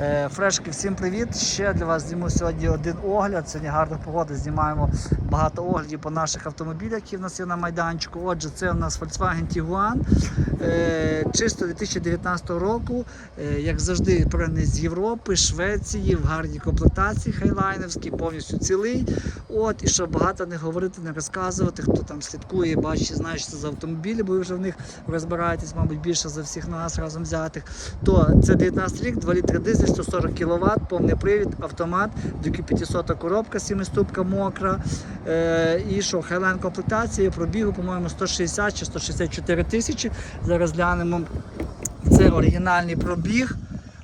Е, Фрешки, всім привіт! Ще для вас зніму сьогодні один огляд. Сьогодні гарна погода. Знімаємо багато оглядів по наших автомобілях, які в нас є на майданчику. Отже, це у нас Volkswagen Tiguan. Е, Чисто 2019 року, Е, як завжди, пригнаний з Європи, Швеції, в гарній комплектації хайлайнерській, повністю цілий. От, і щоб багато не говорити, не розказувати, хто там слідкує, бачить, знає, що це за автомобілі, бо ви вже в них розбираєтесь, мабуть, більше за всіх нас разом взятих. То це 19 рік, 2 літри дизель, 140 кВт, повний привід, автомат, доки 500 коробка, 7-ступка мокра. Е, і що, хайлайн комплектація, пробігу, по-моєму, 160 чи 164 тисячі. Зараз глянемо. Це оригінальний пробіг.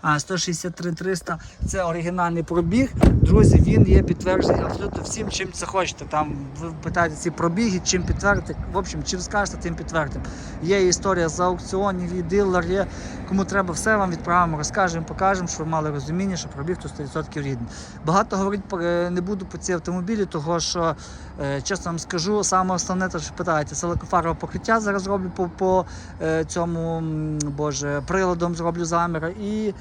А, 163 300 це оригінальний пробіг. Друзі, він є підтверджений абсолютно всім, чим це хочете. Там ви питаєте ці пробіги, чим підтвердити. В общем, чим скажете, тим підтвердимо. Є історія з аукціонів, і дилер є. Кому треба, все вам відправимо, розкажемо, покажемо, щоб ви мали розуміння, що пробіг то 100% рідний. Багато говорити про- не буду по цій автомобілі, того що, е, чесно вам скажу, саме основне, те, що питаєте, це лакофарове покриття зараз роблю по, по е, цьому боже, приладом зроблю заміра. І е,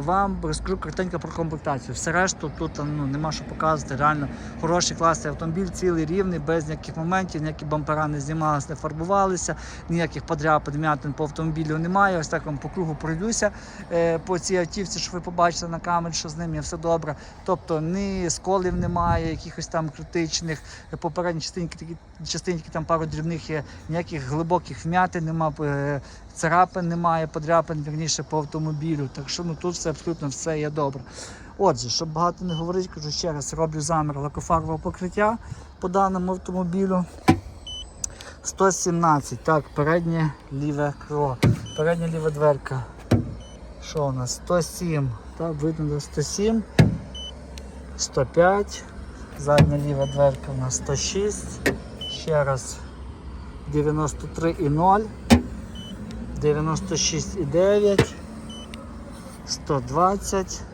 вам розкажу коротенько про комплектацію. Все решту тут ну, нема що показувати. Реально хороший класний автомобіль, цілий рівний, без ніяких моментів, ніякі бампера не знімалися, не фарбувалися, ніяких подряпин, м'ятин по автомобілю немає. Ось так вам по кругу пройдуся е, по цій автівці, що ви побачите на камері, що з ним є все добре. Тобто ні сколів немає, якихось там критичних. Попередні частинки, такі частинки, там пару дрібних є, ніяких глибоких вмятин немає. е, царапин немає, подряпин вірніше по автомобілю. Так що ну, тут все абсолютно все є добре. Отже, щоб багато не говорити, кажу ще раз, роблю замір лакофарбового покриття по даному автомобілю. 117. Так, переднє ліве крило. Передня ліва дверка. Що у нас? 107. Так, видно до 107. 105. Задня ліва дверка у нас 106. Ще раз 93,0. 96,9, 120,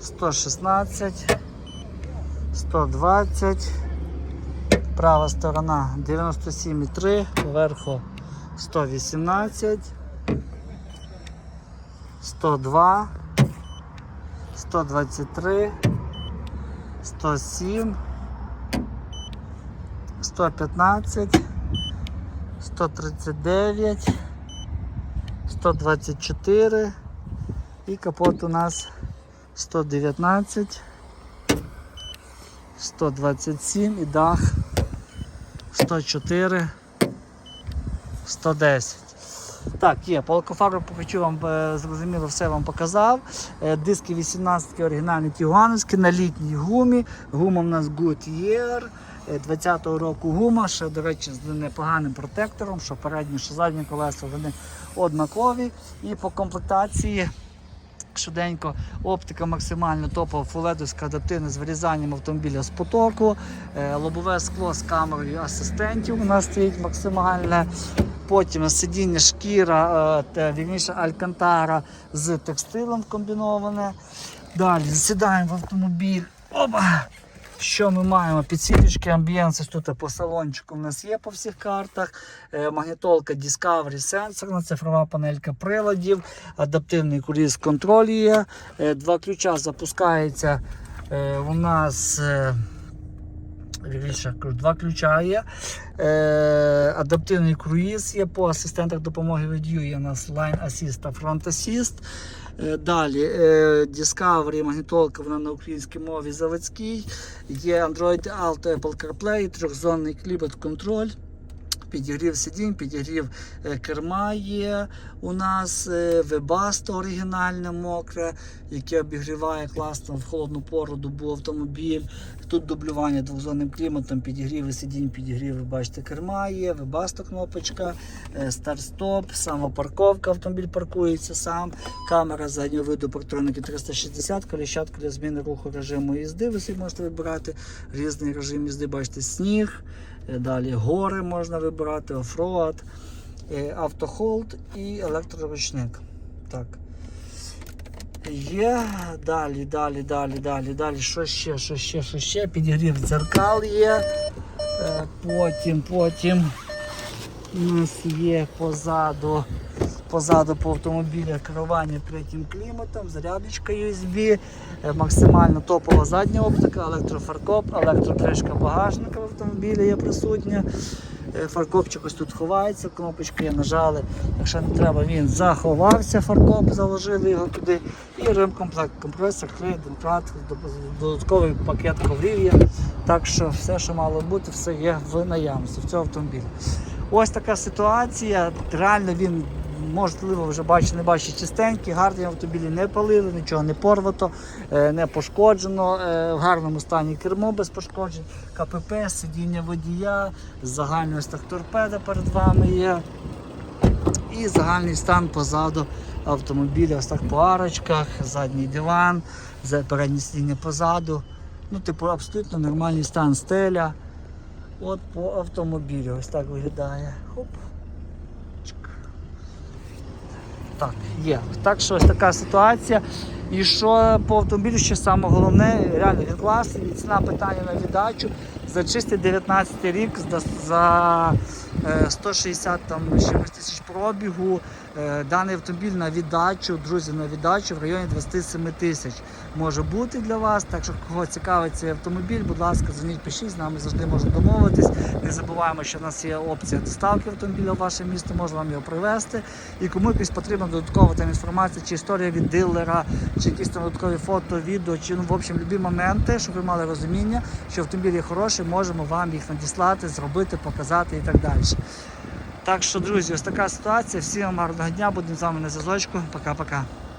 116, 120, права сторона 97,3, поверху 118, 102, 123, 107, 115, 139, 124 і капот у нас 119, 127 і дах 104, 110. Так, є, по алкофару хочу вам е, зрозуміло, все вам показав. Е, Диски 18 оригінальні тігуановські на літній гумі. Гума в нас Goodyear. Е, 20-го року гума, ще, до речі, з непоганим протектором, що передні, що задні колеса вони однакові. І по комплектації швиденько оптика максимально топова фуледовська адаптивна з вирізанням автомобіля з потоку, е, лобове скло з камерою асистентів у нас стоїть максимальне. Потім сидіння шкіра, е, вірніше алькантара з текстилем комбіноване. Далі засідаємо в автомобіль. Опа! Що ми маємо? Підсвіточки амбієнси тут по салончику в нас є по всіх картах. Е, Магнітолка Discovery сенсорна, цифрова панелька приладів, адаптивний круїз контроль є. Е, Два ключа запускається е, у нас. два ключа є. Адаптивний круїз є по асистентах допомоги водію. Є у нас Line Assist та Front Assist. Е, Далі е, Discovery, магнітолка, вона на українській мові заводській. Є Android Auto, Apple CarPlay, трьохзонний клімат-контроль. Підігрів сидінь, підігрів е, керма є у нас, е, Webasto оригінальне мокре, яке обігріває класно в холодну пору добу автомобіль. Тут дублювання двохзонним кліматом, підігріви сидінь, підігріви, бачите, керма є, Webasto кнопочка, е, старт-стоп, самопарковка, автомобіль паркується сам, камера заднього виду партроники 360, коліщатка для зміни руху режиму їзди. Ви собі можете вибирати різний режим їзди, бачите, сніг. Е, Далі гори можна вибирати, офроад, е, автохолд і електроручник. Так. Є. Далі, далі, далі, далі, далі. Що ще, що ще, що ще? Підігрів дзеркал є. Е, Потім, потім у нас є позаду позаду по автомобілю керування третім кліматом, зарядочка USB, е, максимально топова задня оптика, електрофаркоп, електрокришка багажника в автомобілі є присутня. Е, Фаркопчик ось тут ховається, кнопочки нажали. Якщо не треба, він заховався, фаркоп, заложили його туди. І ремкомплект, компресор, клей, демкрат, додатковий пакет коврів є. Так що все, що мало бути, все є в наявності в цього автомобіля. Ось така ситуація. Реально він, можливо, вже бачите, не бачите, чистенький, гарний автомобілі не палили, нічого не порвато, е, не пошкоджено, е, в гарному стані кермо без пошкоджень, КПП, сидіння водія, загальний ось так торпеда перед вами є. І загальний стан позаду автомобіля, ось так по арочках, задній диван, переднє сидіння позаду. Ну, типу, абсолютно нормальний стан стеля. От по автомобілю. Ось так виглядає. Хоп. Так, є. Так що ось така ситуація. І що по автомобілю ще саме головне, реально він класний, ціна питання на віддачу. За чистий 19 рік за, за е, 160 там, тисяч пробігу. Е, Даний автомобіль на віддачу, друзі, на віддачу в районі 27 тисяч може бути для вас. Так що кого цікавить цей автомобіль, будь ласка, дзвоніть, пишіть, з нами завжди можна домовитись. Не забуваємо, що в нас є опція доставки автомобіля в ваше місто, можна вам його привезти. І кому якось потрібна додаткова там інформація, чи історія від дилера, чи якісь там додаткові фото, відео, чи ну, в общем, любі моменти, щоб ви мали розуміння, що автомобіль є хороший, можемо вам їх надіслати, зробити, показати і так далі. Так що, друзі, ось така ситуація. Всім вам гарного дня, будемо з вами на зв'язочку. Пока-пока.